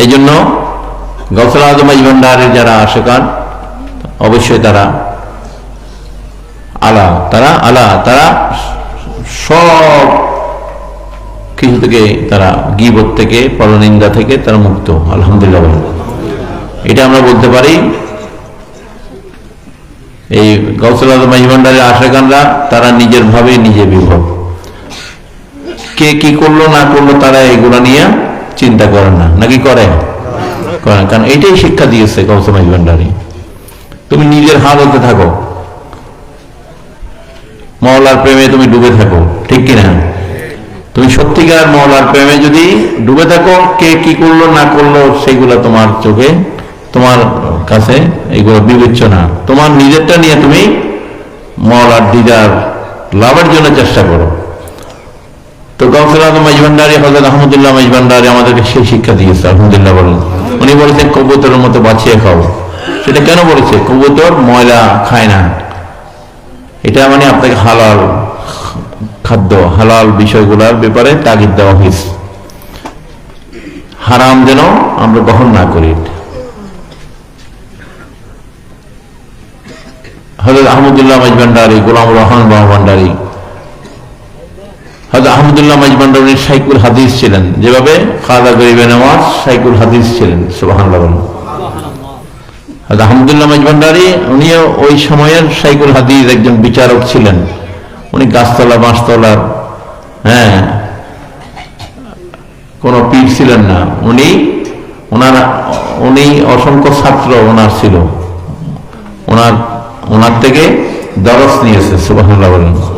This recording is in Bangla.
এই জন্য গৌসল আজম ভান্ডারের যারা আশেকান, অবশ্যই তারা আলা তারা আলা, তারা সব কিছু থেকে তারা গিবত থেকে, পরনিন্দা থেকে তারা মুক্ত, আলহামদুলিল্লাহ এটা আমরা বলতে পারি, এই গৌসল আজম ভান্ডারের আশেকানরা, তারা নিজের ভাবে নিজে বিভব। কে কি করল, না করল, তারা এগুলো নিয়ে চিন্তা করে না। নাকি করে করে না। কারণ এটাই শিক্ষা দিয়েছে গৌতম ভান্ডারী তুমি নিজের হালতে থাকো। মহলার প্রেমে তুমি ডুবে থাকো। ঠিক কিনা? তুমি সত্যিকার মহলার প্রেমে যদি ডুবে থাকো, কে কি করল, না করল, সেগুলো তোমার চোখে, তোমার কাছে এগুলো বিবেচ্য না তোমার নিজেরটা নিয়ে তুমি মহলার দিদার লাভের জন্য চেষ্টা করো। তো গৌসুল আজম মাইজভান্ডারি হজরত আহমদুল্লাহ মাইজভান্ডারি আমাদেরকে সেই শিক্ষা দিয়েছে, আলহামদুলিল্লাহ বলেন। উনি বলেছেন, কবুতরের মতো বাঁচিয়ে খাও। সেটা কেন বলেছে? কবুতর ময়লা খায় না। এটা মানে আপনাকে হালাল খাদ্য, হালাল বিষয়গুলোর ব্যাপারে তাগিদ দেওয়া হয়েছে। হারাম যেন আমরা গ্রহণ না করি। হজরত আহমদুল্লাহ মাইজভান্ডারি গোলাম রহমান বাবা ভান্ডারী সাইকুল ছিলেন। যেভাবে নামাজ সাইকুল হাদিস ছিলেন উনিও ওই সময়ের হাদিস একজন বিচারক ছিলেন। উনি গাছতলা বাঁশতলার হ্যাঁ কোন পীর ছিলেন না। উনি, ওনার, উনি অসংখ্য ছাত্র ওনার ছিল। ওনার ওনার থেকে দরস নিয়েছে সুবাহ বলেন।